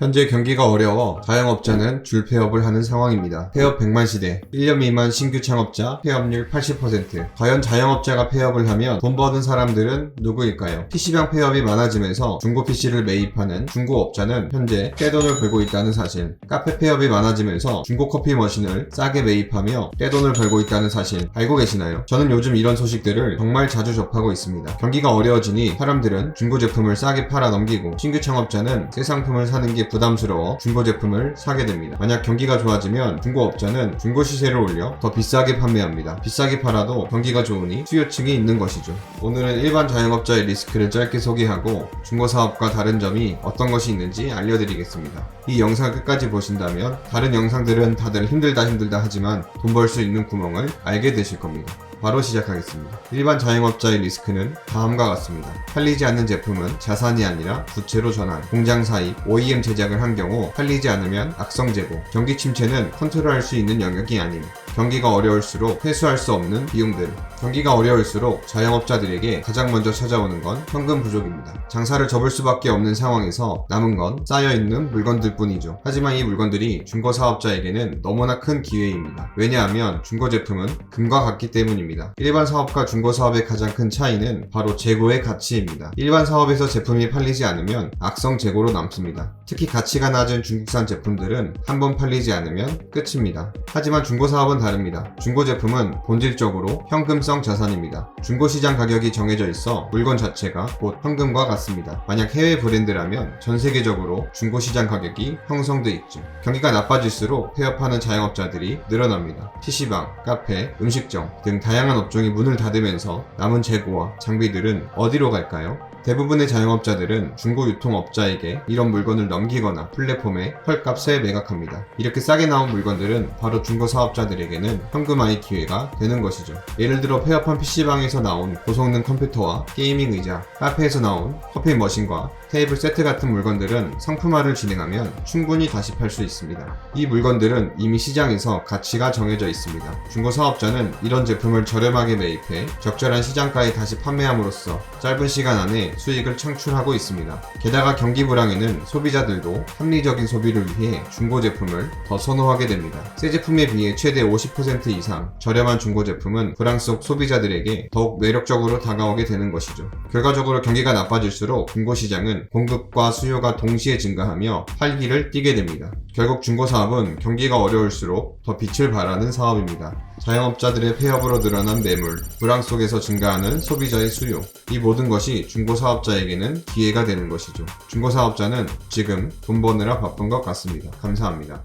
현재 경기가 어려워 자영업자는 줄 폐업을 하는 상황입니다. 폐업 100만 시대, 1년 미만 신규 창업자 폐업률 80%. 과연 자영업자가 폐업을 하면 돈 버는 사람들은 누구일까요? PC방 폐업이 많아지면서 중고 PC를 매입하는 중고업자는 현재 떼돈을 벌고 있다는 사실. 카페 폐업이 많아지면서 중고 커피 머신을 싸게 매입하며 떼돈을 벌고 있다는 사실 알고 계시나요? 저는 요즘 이런 소식들을 정말 자주 접하고 있습니다. 경기가 어려워지니 사람들은 중고 제품을 싸게 팔아 넘기고 신규 창업자는 새 상품을 사는 게 부담스러워 중고 제품을 사게 됩니다. 만약 경기가 좋아지면 중고업자는 중고 시세를 올려 더 비싸게 판매합니다. 비싸게 팔아도 경기가 좋으니 수요층이 있는 것이죠. 오늘은 일반 자영업자의 리스크를 짧게 소개하고 중고사업과 다른 점이 어떤 것이 있는지 알려드리겠습니다. 이 영상을 끝까지 보신다면 다른 영상들은 다들 힘들다 힘들다 하지만 돈 벌 수 있는 구멍을 알게 되실 겁니다. 바로 시작하겠습니다. 일반 자영업자의 리스크는 다음과 같습니다. 팔리지 않는 제품은 자산이 아니라 부채로 전환, 공장 사입, OEM 제작을 한 경우 팔리지 않으면 악성 재고, 경기 침체는 컨트롤할 수 있는 영역이 아님, 경기가 어려울수록 회수할 수 없는 비용들, 경기가 어려울수록 자영업자들에게 가장 먼저 찾아오는 건 현금 부족입니다. 장사를 접을 수밖에 없는 상황에서 남은 건 쌓여있는 물건들 뿐이죠. 하지만 이 물건들이 중고사업자에게는 너무나 큰 기회입니다. 왜냐하면 중고 제품은 금과 같기 때문입니다. 일반 사업과 중고사업의 가장 큰 차이는 바로 재고의 가치입니다. 일반 사업에서 제품이 팔리지 않으면 악성 재고로 남습니다. 특히 가치가 낮은 중국산 제품들은 한 번 팔리지 않으면 끝입니다. 하지만 중고사업은 다릅니다. 중고 제품은 본질적으로 현금성 자산입니다. 중고시장 가격이 정해져 있어 물건 자체가 곧 현금과 같습니다. 만약 해외 브랜드라면 전 세계적으로 중고시장 가격이 형성돼 있죠. 경기가 나빠질수록 폐업하는 자영업자들이 늘어납니다. PC방, 카페, 음식점 등 다양한 업종이 문을 닫으면서 남은 재고와 장비들은 어디로 갈까요? 대부분의 자영업자들은 중고 유통업자에게 이런 물건을 넘기거나 플랫폼에 헐값에 매각합니다. 이렇게 싸게 나온 물건들은 바로 중고 사업자들에게는 현금화의 기회가 되는 것이죠. 예를 들어 폐업한 PC방에서 나온 고성능 컴퓨터와 게이밍 의자, 카페에서 나온 커피 머신과 테이블 세트 같은 물건들은 상품화를 진행하면 충분히 다시 팔 수 있습니다. 이 물건들은 이미 시장에서 가치가 정해져 있습니다. 중고 사업자는 이런 제품을 저렴하게 매입해 적절한 시장가에 다시 판매함으로써 짧은 시간 안에 수익을 창출하고 있습니다. 게다가 경기 불황에는 소비자들도 합리적인 소비를 위해 중고 제품을 더 선호하게 됩니다. 새 제품에 비해 최대 50% 이상 저렴한 중고 제품은 불황 속 소비자들에게 더욱 매력적으로 다가오게 되는 것이죠. 결과적으로 경기가 나빠질수록 중고 시장은 공급과 수요가 동시에 증가하며 활기를 띠게 됩니다. 결국 중고 사업은 경기가 어려울수록 더 빛을 발하는 사업입니다. 자영업자들의 폐업으로 늘어난 매물, 불황 속에서 증가하는 소비자의 수요, 이 모든 것이 중고사업자에게는 기회가 되는 것이죠. 중고사업자는 지금 돈 버느라 바쁜 것 같습니다. 감사합니다.